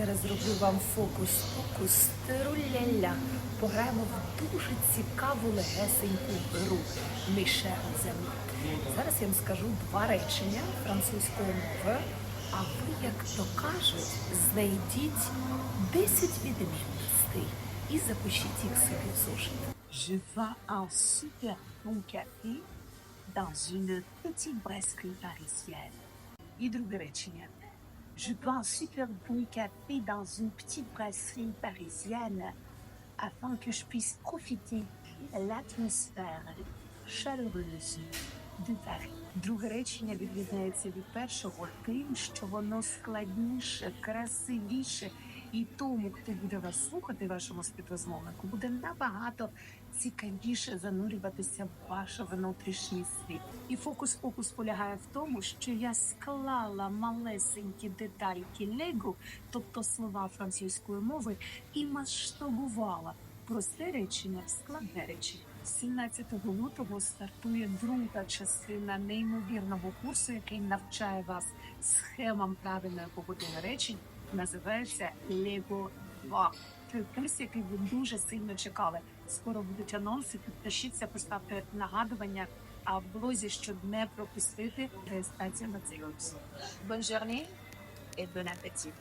Зараз зроблю вам фокус-покус труляля. Пограємо в дуже цікаву легесеньку гру Мішель Землі. Зараз я вам скажу два речення французької мови, а ви, як то кажуть, знайдіть 10 відмінностей і запишіть їх собі в зошит. Je vends un super bon café dans une petite brasserie parisienne. І друге речення. Je vends un super bon café dans une petite brasserie parisienne afin que je puisse profiter de l'atmosphère chaleureuse de Paris. Друге речення відрізняється від першого тим, що воно складніше, красивіше, і тому, хто буде вас слухати, вашому співрозмовнику, буде набагато цікавіше занурюватися в ваш внутрішній світ. І фокус-фокус полягає в тому, що я склала малесенькі детальки Лего, тобто слова французької мови, і масштабувала просте речення в складне речення. 17 лютого стартує друга частина неймовірного курсу, який навчає вас схемам правильної побудови речень. Називається Lego 2. Це курс, який ви дуже сильно чекали. Скоро будуть анонси. Підпишіться, поставте нагадування. А в блозі, щоб не пропустити реєстрацію на цей курс. Бонжорні і appétit!